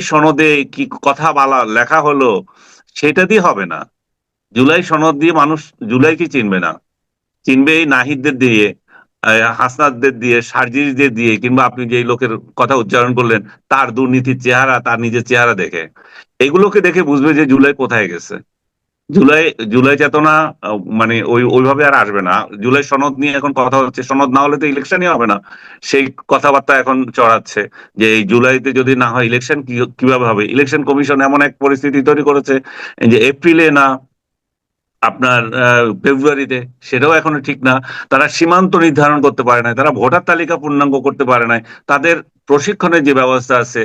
সনদে কি কথা বলা, লেখা হলো, সেটা দিয়ে হবে না। জুলাই সনদ দিয়ে মানুষ জুলাইকে চিনবে না? চিনবে এই নাহিদদের দিয়ে হাসনাদদের দিয়ে, সার্জিসদের দিয়ে, কিংবা আপনি যেই লোকের কথা উচ্চারণ করলেন, তার দুর্নীতির চেহারা, তার নিজের চেহারা দেখে। এগুলোকে দেখে বুঝবে যে জুলাই কোথায় গেছে। জুলাই জুলাই চেতনা মানে ওই, ওইভাবে আর আসবে না। জুলাই সনদ নিয়ে এখন কথা হচ্ছে। সনদ না হলে তো ইলেকশনই হবে না। সেই কথাবার্তা এখন চড়াচ্ছে যে এই জুলাইতে যদি না হয় ইলেকশন কীভাবে হবে? ইলেকশন কমিশন এমন এক পরিস্থিতি তৈরি করেছে যে এপ্রিলে না, আপনার ফেব্রুয়ারিতে, সেটাও এখনও ঠিক না। তারা সীমান্ত নির্ধারণ করতে পারে না তারা ভোটার তালিকা পূর্ণাঙ্গ করতে পারে না তাদের প্রশিক্ষণের যে ব্যবস্থা আছে,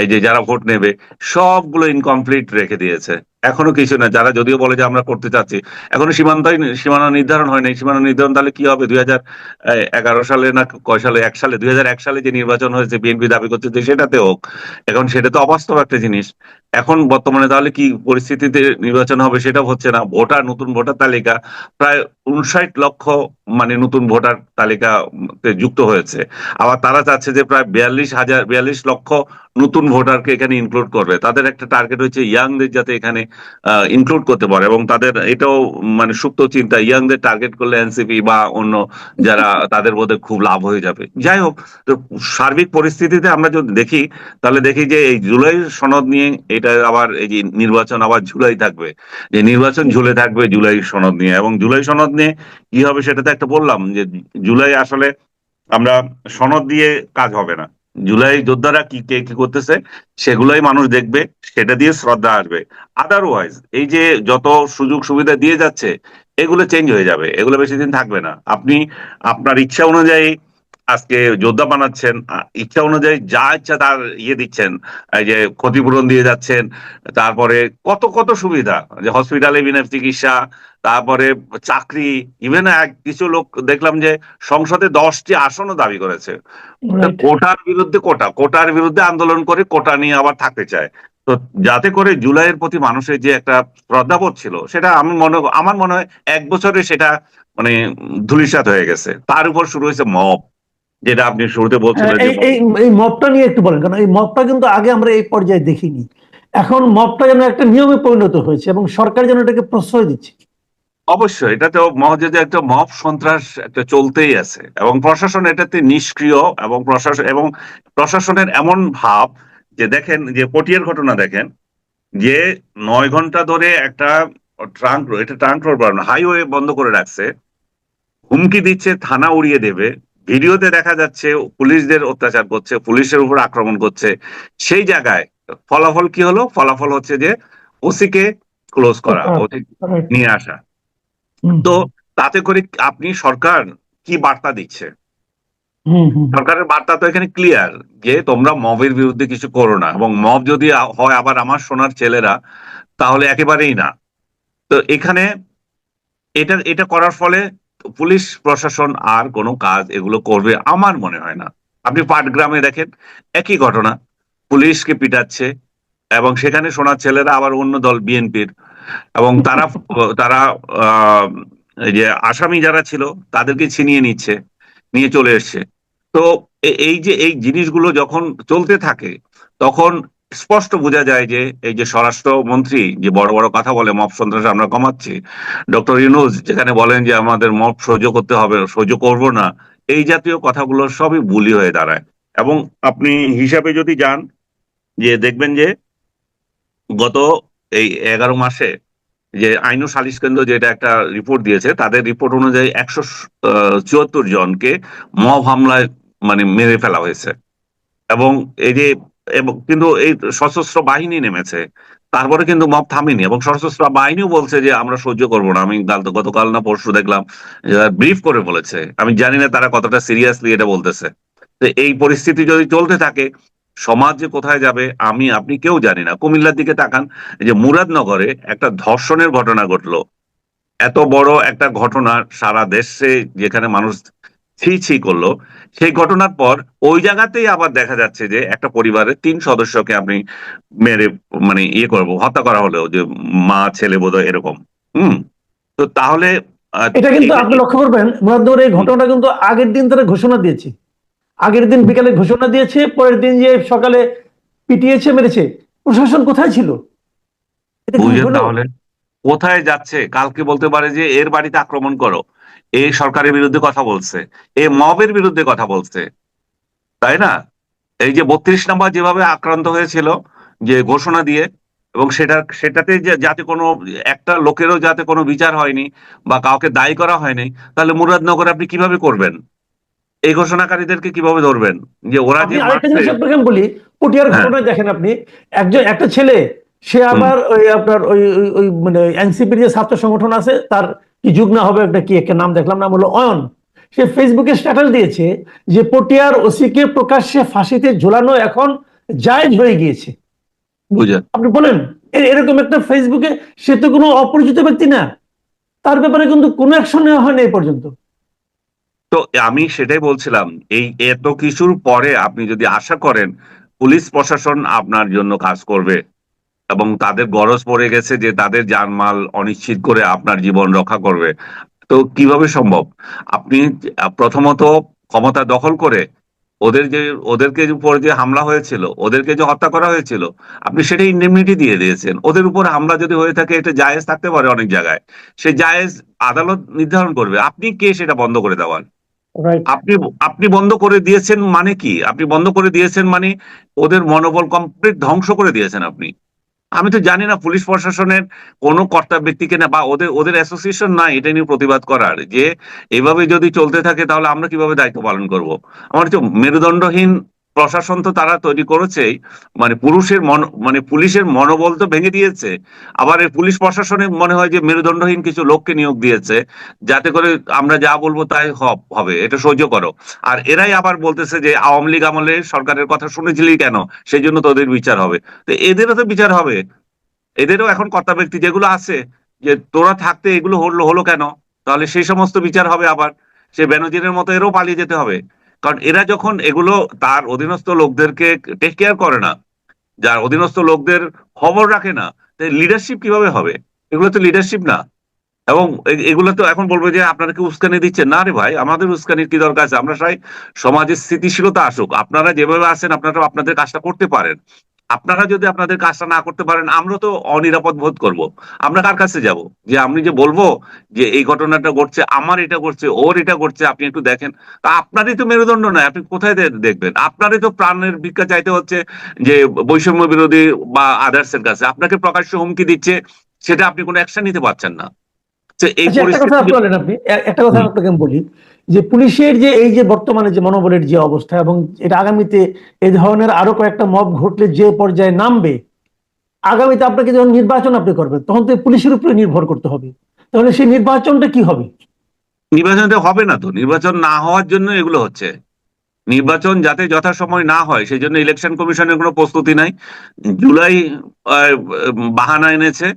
এই যে যারা ভোট নেবে, সবগুলো ইনকমপ্লিট রেখে দিয়েছে। এখনও কিছু না, যারা যদিও বলে যে আমরা করতে চাচ্ছি। এখনও সীমান্তই সীমানা নির্ধারণ হয়নি। সীমানা নির্ধারণ তাহলে কি হবে? দুই হাজার এগারো সালে না কয় সালে? এক সালে? দুই হাজার এক সালে যে নির্বাচন হয়েছে, বিএনপি দাবি করছে যে সেটাতে হোক। এখন সেটা তো অবাস্তব একটা জিনিস। এখন বর্তমানে তাহলে কি পরিস্থিতিতে নির্বাচন হবে সেটা হচ্ছে না। ভোটার, নতুন ভোটার তালিকা প্রায় উনষাট লক্ষ মানে নতুন ভোটার তালিকা যুক্ত হয়েছে। আবার তারা চাচ্ছে যে প্রায় বিয়াল্লিশ হাজার, বিয়াল্লিশ লক্ষ নতুন ভোটারকে এখানে ইনক্লুড করবে। তাদের একটা টার্গেট হচ্ছে ইয়াংদের যাতে এখানে ইনক্লুড করতে পারে এবং তাদের এটাও মানে সুপ্ত চিন্তা ইয়াংদের টার্গেট করলে এনসিপি বা অন্য যারা তাদের মধ্যে খুব লাভ হয়ে যাবে। যাই হোক তো সার্বিক পরিস্থিতিতে আমরা যদি দেখি তাহলে দেখি যে এই জুলাই সনদ নিয়ে এটা আবার এই যে নির্বাচন আবার জুলাই থাকবে। যে নির্বাচন ঝুলে থাকবে জুলাই সনদ নিয়ে এবং জুলাই সনদ নিয়ে কি হবে সেটা তো একটা বললাম যে জুলাই আসলে আমরা সনদ দিয়ে কাজ হবে না। জুলাই যোদ্ধারা কি, কে, কি করতেছে, সেগুলাই মানুষ দেখবে, সেটা দিয়ে শ্রদ্ধা আসবে। আদারওয়াইজ এই যে যত সুযোগ সুবিধা দিয়ে যাচ্ছে, এগুলো চেঞ্জ হয়ে যাবে, এগুলো বেশি দিন থাকবে না। আপনি, আপনার ইচ্ছা অনুযায়ী আজকে যোদ্ধা বানাচ্ছেন ইচ্ছা অনুযায়ী যা ইচ্ছা তার ইয়ে দিচ্ছেন এই যে ক্ষতিপূরণ দিয়ে যাচ্ছেন তারপরে কত কত সুবিধা যে হসপিটালে বিনা চিকিৎসা তারপরে চাকরি ইভেন এক কিছু লোক দেখলাম যে সংসদে দশটি আসনও দাবি করেছে। কোটার বিরুদ্ধে কোটা কোটার বিরুদ্ধে আন্দোলন করে কোটা নিয়ে আবার থাকতে চায়। তো যাতে করে জুলাইয়ের প্রতি মানুষের যে একটা শ্রদ্ধাবোধ ছিল সেটা আমি মনে আমার মনে হয় এক বছরে সেটা মানে ধুলিসাৎ হয়ে গেছে। তার উপর শুরু হয়েছে মব। যেটা আপনি শুরুতে বলছিলেন যে এই এই নিয়ে একটু বলেন কারণ এই মবটা কিন্তু আগে আমরা এই পর্যায়ে দেখিনি। এখন মবটা যেন একটা নিয়মে পরিণত হয়েছে এবং সরকার যেন এটাকে প্রশ্রয় দিচ্ছে। অবশ্যই এটা তো মহজেদে একটা মব সন্ত্রাস একটা চলতেই আছে এবং প্রশাসন এটাতে নিষ্ক্রিয় এবং প্রশাসন এবং প্রশাসনের এমন ভাব যে দেখেন যে পটিয়ার ঘটনা দেখেন যে নয় ঘণ্টা ধরে একটা ট্রাঙ্ক এটা ট্রাঙ্ক রোড হাইওয়ে বন্ধ করে রাখছে হুমকি দিচ্ছে থানা উড়িয়ে দেবে ভিডিওতে দেখা যাচ্ছে পুলিশদের অত্যাচার করছে পুলিশের উপর আক্রমণ করছে। সেই জায়গায় ফলাফল কি হলো? ফলাফল হচ্ছে যে ওসিকে ক্লোজ করা ওসি নিয়ে আসা। তো তাতে করে আপনি সরকার কি বার্তা দিচ্ছে। সরকারের বার্তা তো এখানে ক্লিয়ার যে তোমরা মবের বিরুদ্ধে কিছু করো না এবং মব যদি হয় আবার আমার সোনার ছেলেরা তাহলে একেবারেই না। তো এখানে এটা এটা করার ফলে পুলিশ, প্রশাসন আর কোনো কাজ এগুলো করবে আমার মনে হয় না। আপনি পাটগ্রামে দেখেন, একই ঘটনা। পুলিশকে পিটাচ্ছে এবং সেখানে সোনার ছেলেরা আবার অন্য দল, বিএনপির। এবং তারা তারা যে আসামি যারা ছিল, তাদেরকে ছিনিয়ে নিচ্ছে, নিয়ে চলে এসছে। তো এই যে, এই জিনিসগুলো যখন চলতে থাকে, তখন স্পষ্ট বোঝা যায় যে, এই যে স্বরাষ্ট্রমন্ত্রী যে বড় বড় কথা বলে, মব সন্ত্রাস আমরা কমাচ্ছি। ডক্টর ইউনুস যেখানে বলেন যে, আমাদের মপ সহ্য করতে হবে, সহ্য করব না, এই জাতীয় কথাগুলো সবই বুলি হয়ে দাঁড়ায়। এবং আপনি হিসাবে যদি যান, যে দেখবেন যে, গত এই এগারো মাসে যে আইন ও সালিশ কেন্দ্র যেটা একটা রিপোর্ট দিয়েছে, তাদের রিপোর্ট অনুযায়ী একশো চুয়াত্তর জনকে মব হামলায় মানে মেরে ফেলা হয়েছে। এবং এই যে এবং কিন্তু এই সশস্ত্র বাহিনী নেমেছে। তারপরে কিন্তু মব থামেনি এবং সশস্ত্র বাহিনীও বলছে যে, আমরা সহ্য করব না। আমি কাল গতকাল না পরশু দেখলাম ব্রিফ করে বলেছে। আমি জানি না তারা কতটা সিরিয়াসলি এটা বলতেছে। তো এই পরিস্থিতি যদি চলতে থাকে, সমাজ যে কোথায় যাবে, আমি, আপনি কেউ জানি না। কুমিল্লার দিকে তাকান যে মুরাদনগরে একটা ধর্ষণের ঘটনা ঘটলো। এত বড় একটা ঘটনা সারা দেশে যেখানে মানুষ ছি ছি করল। সেই ঘটনার পর ওই জায়গাতেই আবার দেখা যাচ্ছে যে একটা পরিবারের তিন সদস্যকে আপনি মেরে মানে ইয়ে করব হত্যা করা হলো যে মা ছেলে বোধ এরকম। হুম? তো তাহলে এটা কিন্তু আপনি লক্ষ্য করবেন মুরাদনগর এই ঘটনাটা কিন্তু আগের দিন তারা ঘোষণা দিয়েছে। আগের দিন বিকালে ঘোষণা দিয়েছে পরের দিন যে সকালে পিটিয়েছে মেরেছে প্রশাসন কোথায় ছিল? কোথায় যাচ্ছে? কালকে বলতে পারে যে এর বাড়িতে আক্রমণ করো। এই সরকারের বিরুদ্ধে কথা বলছে এ মবের বিরুদ্ধে কথা বলছে তাই না? এই যে বত্রিশ নাম্বার যেভাবে আক্রান্ত হয়েছিল যে ঘোষণা দিয়ে এবং সেটা সেটাতে যে- যাতে কোনো একটা লোকেরও যাতে কোনো বিচার হয়নি বা কাউকে দায়ী করা হয়নি তাহলে মুরাদনগরে আপনি কীভাবে করবেন? এই ঘোষণাকারীদেরকে কীভাবে ধরবেন? যে ওরা যে বলি পটিয়ার হ্যাঁ। দেখেন আপনি একজন একটা ছেলে সে আবার ওই আপনার ওই ওই- মানে এনসিপির যে ছাত্র সংগঠন আছে তার কি যুগ্না হবে একটা কি একটা নাম দেখলাম নাম হলো অয়ন। সে ফেসবুকে স্ট্যাটাস দিয়েছে যে পটিয়ার ওসিকে প্রকাশ্যে ফাঁসিতে ঝোলানো এখন জায়েজ হয়ে গিয়েছে। আপনি বলেন এরকম একটা ফেসবুকে সে তো কোনো অপরিচিত ব্যক্তি না। তার ব্যাপারে কিন্তু কোনো অ্যাকশন নেওয়া হয়নি এই পর্যন্ত। তো আমি সেটাই বলছিলাম এই এত কিছুর পরে আপনি যদি আশা করেন পুলিশ প্রশাসন আপনার জন্য কাজ করবে। এবং তাদের গরজ পড়ে গেছে যে তাদের জানমাল অনিশ্চিত করে আপনার জীবন রক্ষা করবে। তো কীভাবে সম্ভব? আপনি প্রথমত ক্ষমতা দখল করে ওদের যে ওদেরকে উপর যে হামলা হয়েছিল ওদেরকে যে হত্যা করা হয়েছিল আপনি সেটা ইন্ডেমনিটি দিয়ে দিয়েছেন। ওদের উপর হামলা যদি হয়ে থাকে এটা জায়েজ থাকতে পারে অনেক জায়গায়। সে জায়েজ আদালত নির্ধারণ করবে। আপনি কে সেটা বন্ধ করে দেওয়ার? আপনি আপনি বন্ধ করে দিয়েছেন মানে কি? আপনি বন্ধ করে দিয়েছেন মানে ওদের মনোবল কমপ্লিট ধ্বংস করে দিয়েছেন আপনি। আমি তো জানি না পুলিশ প্রশাসনের কোন কর্তা ব্যক্তিকে না বা ওদের ওদের অ্যাসোসিয়েশন না এটা নিয়ে প্রতিবাদ করার। যে এভাবে যদি চলতে থাকে তাহলে আমরা কীভাবে দায়িত্ব পালন করব? আমার তো মেরুদণ্ডহীন প্রশাসন তো তারা তৈরি করেছেই। মানে পুরুষের মন মানে পুলিশের মনোবল তো ভেঙে দিয়েছে। আবার এই পুলিশ প্রশাসনে মনে হয় যে মেরুদণ্ডহীন কিছু লোককে নিয়োগ দিয়েছে। যাতে করে আমরা যা বলব তাই হবে এটা সহ্য করো। আর এরাই আবার বলতেছে যে আওয়ামী লীগ আমলে সরকারের কথা শুনেছিলি কেন? সেই জন্য তোদের বিচার হবে। তো এদেরও তো বিচার হবে। এদেরও এখন কর্তা ব্যক্তি যেগুলো আছে, যে তোরা থাকতে এগুলো হলো হলো কেন? তাহলে সেই সমস্ত বিচার হবে আবার। সে বেনজিরের মতো এরও পালিয়ে যেতে হবে। কারণ এরা যখন এগুলো তার অধীনস্থ লোকদেরকে টেক কেয়ার করে না, যার অধীনস্থ লোকদের খবর রাখে না লিডারশিপ কীভাবে হবে? এগুলো তো লিডারশিপ না। এবং এগুলো তো এখন বলবে যে আপনারা কি উস্কানি দিচ্ছেন না রে ভাই, আমাদের উস্কানির কি দরকার আছে? আমরা সবাই সমাজের স্থিতিশীলতা আসুক। আপনারা যেভাবে আছেন আপনারা আপনাদের কাজটা করতে পারেন। আপনারা যদি আপনাদের কাজটা না করতে পারেন, আমরা তো অনিরাপদ বোধ করব। আমরা কার কাছে যাব? যে আমি যে বলব যে এই ঘটনাটা ঘটছে, আমার এটা করছে ওর এটা করছে আপনি একটু দেখেন। তা আপনারই তো মেরুদণ্ড নয়, আপনি কোথায় দেখবেন? আপনারই তো প্রাণের ভিক্ষা চাইতে হচ্ছে যে বৈষম্য বিরোধী বা আদার্স এর কাছে। আপনাকে প্রকাশ্য হুমকি দিচ্ছে, সেটা আপনি কোনো অ্যাকশন নিতে পারছেন না। একটা কথা বলেন আপনি। একটা কথা আপনাকে বলি যে পুলিশের যে এই যে বর্তমানে যে মনোবলের যে অবস্থা এবং এটা আগামীতে এই ধরনের আরও কয়েকটা মব ঘটলে যে পর্যায়ে নামবে আগামীতে আপনাকে যখন নির্বাচন আপনি করবেন তখন তো পুলিশের উপরে নির্ভর করতে হবে। তাহলে সেই নির্বাচনটা কি হবে? নির্বাচনটা হবে না তো। নির্বাচন না হওয়ার জন্য এগুলো হচ্ছে। নির্বাচন যাতে যথাসময় না হয় সেই জন্য ইলেকশন কমিশনের কোনো প্রস্তুতি নাই। জুলাই বাহানা এনেছে।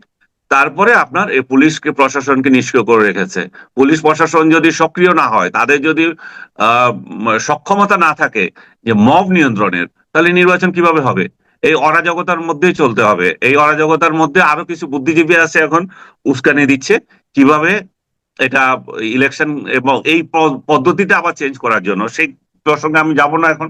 তারপরে আপনার এই পুলিশকে, প্রশাসনকে নিষ্ক্রিয় করে রেখেছে। পুলিশ প্রশাসন যদি সক্রিয় না হয়, তাদের যদি সক্ষমতা না থাকে যে মব নিয়ন্ত্রণের, তাহলে নির্বাচন কীভাবে হবে? এই অরাজকতার মধ্যেই চলতে হবে। এই অরাজকতার মধ্যে আরও কিছু বুদ্ধিজীবী আছে এখন, উস্কানি দিচ্ছে কীভাবে এটা ইলেকশন এবং এই পদ্ধতিটা আবার চেঞ্জ করার জন্য। সেই প্রসঙ্গে আমি যাব না এখন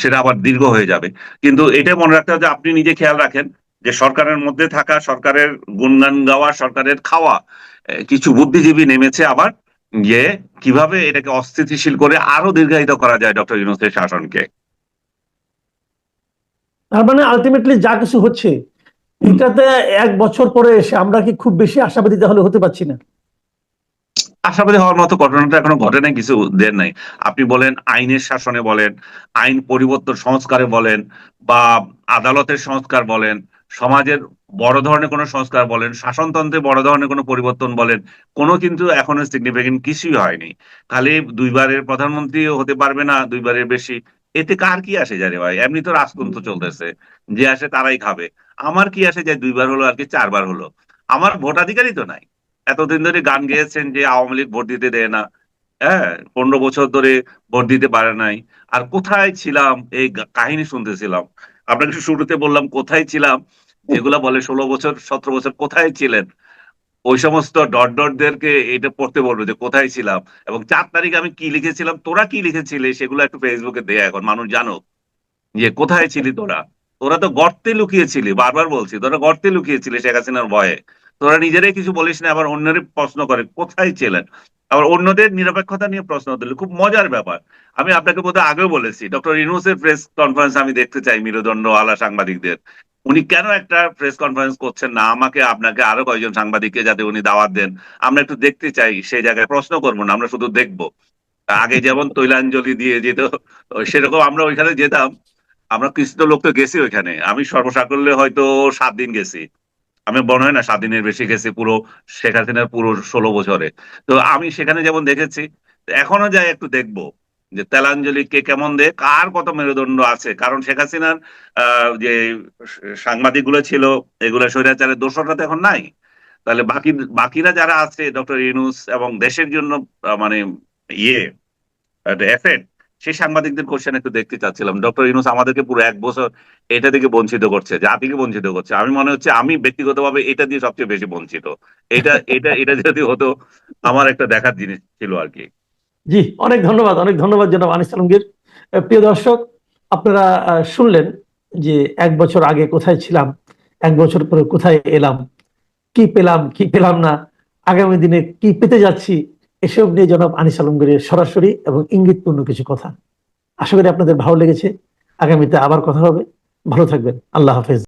সেটা আবার দীর্ঘ হয়ে যাবে। কিন্তু এটা মনে রাখতে হবে যে আপনি নিজে খেয়াল রাখেন যে সরকারের মধ্যে থাকা সরকারের গুণগান গাওয়া সরকারের খাওয়া কিছু বুদ্ধিজীবী নেমেছে আবার যে কীভাবে এটাকে অস্থিতিশীল করে আরও দীর্ঘায়িত করা যায় ডক্টর ইউনুসের শাসনকে? তার মানে আলটিমেটলি যা কিছু হচ্ছে এটাতে এক বছর পরে এসে আমরা কি খুব বেশি আশাবাদী তাহলে হতে পারছি না? আশাবাদী হওয়ার মতো ঘটনাটা এখনও ঘটে নাই কিছু দেন নাই। আপনি বলেন আইনের শাসনে বলেন আইন পরিবর্তন সংস্কারে বলেন বা আদালতের সংস্কার বলেন সমাজের বড় ধরনের কোনো সংস্কার বলেন শাসনতন্ত্রে বড় ধরনের কোনো পরিবর্তন বলেন কোনো কিন্তু এখনও সিগনিফিকেন্ট কিছুই হয়নি। খালি দুইবারের প্রধানমন্ত্রী হতে পারবে না দুইবারের বেশি। এতে কার কি আসে যায় রে ভাই? এমনি তো রাজতন্ত্র চলতেছে। যে আসে তারাই খাবে। আমার কি আসে যায় দুইবার হলো আর কি চারবার হলো? আমার ভোটাধিকারই তো নাই। এতদিন ধরে গান গেয়েছেন যে আওয়ামী লীগ ভোট দিতে দেয় না। হ্যাঁ পনেরো বছর ধরে ভোট দিতে পারে নাই। আর কোথায় ছিলাম? এই কাহিনী শুনতেছিলাম। আপনাকে শুরুতে বললাম, কোথায় ছিলাম? যেগুলা বলে ষোলো বছর, সতেরো বছর কোথায় ছিলেন? ওই সমস্ত ডট ডটদেরকে এটা পড়তে বলব যে কোথায় ছিলাম? এবং চার তারিখ আমি কি লিখেছিলাম? তোরা কি লিখেছিলে? সেগুলো একটু ফেসবুকে দেয় এখন, মানুষ জানো। যে কোথায় ছিলি তোরা? তোরা তো গর্তে লুকিয়েছিলি, বারবার বলছি, তোরা গর্তে লুকিয়েছিলি শেখ হাসিনার ভয়ে। তোরা নিজেরাই কিছু বলিস না, আবার অন্যের প্রশ্ন করে, কোথায় ছিলেন? আবার অন্যদের নিরপেক্ষতা নিয়ে প্রশ্ন দিল খুব মজার ব্যাপার। আমি আপনাকে বোধহয় আগেও বলেছি, ডক্টর ইউনুসের প্রেস কনফারেন্স আমি দেখতে চাই মেরুদণ্ড আলা সাংবাদিকদের। উনি কেন একটা প্রেস কনফারেন্স করছেন না? আমাকে, আপনাকে আরও কয়েকজন সাংবাদিককে যাতে উনি দাওয়াত দেন। আমরা একটু দেখতে চাই, সেই জায়গায় প্রশ্ন করব না, আমরা শুধু দেখব। আগে যেমন তৈলাঞ্জলি দিয়ে যেত, সেরকম আমরা ওইখানে যেতাম। আমরা তো লোক তো গেছি ওইখানে। আমি সর্বসাকল্যে হয়তো সাত দিন গেছি। আমি মনে হয় না সাত দিনের বেশি গেছি পুরো শেখ হাসিনার পুরো ষোলো বছরে। তো আমি সেখানে যেমন দেখেছি, এখনও যাই একটু দেখব যে তেলাঞ্জলি কে কেমন দে কার কত মেরুদণ্ড আছে। কারণ শেখ হাসিনার যে সাংবাদিকগুলো ছিল, এগুলো স্বৈরাচারের দোষরটা তো এখন নাই। তাহলে বাকি, বাকিরা যারা আছে, ডক্টর ইউনুস এবং দেশের জন্য মানে ইয়ে এফেক্ট সেই সাংবাদিকদের কোশ্চেন একটু দেখতে চাচ্ছিলাম। ডক্টর ইউনুস আমাদেরকে পুরো এক বছর এটা থেকে বঞ্চিত করছে, জাতিকে বঞ্চিত করছে। আমি মনে হচ্ছে আমি ব্যক্তিগতভাবে এটা দিয়ে সবচেয়ে বেশি বঞ্চিত। এটা এটা এটা যদি হতো, আমার একটা দেখার জিনিস ছিল আর কি। জি, অনেক ধন্যবাদ অনেক ধন্যবাদ জনাব আনিস আলমগীর। প্রিয় দর্শক, আপনারা শুনলেন যে এক বছর আগে কোথায় ছিলাম, এক বছর পরে কোথায় এলাম, কি পেলাম কি পেলাম না, আগামী দিনে কি পেতে যাচ্ছি এসব নিয়ে জনাব আনিস আলমগীরের সরাসরি এবং ইঙ্গিতপূর্ণ কিছু কথা। আশা করি আপনাদের ভালো লেগেছে। আগামীতে আবার কথা হবে। ভালো থাকবেন। আল্লাহ হাফেজ।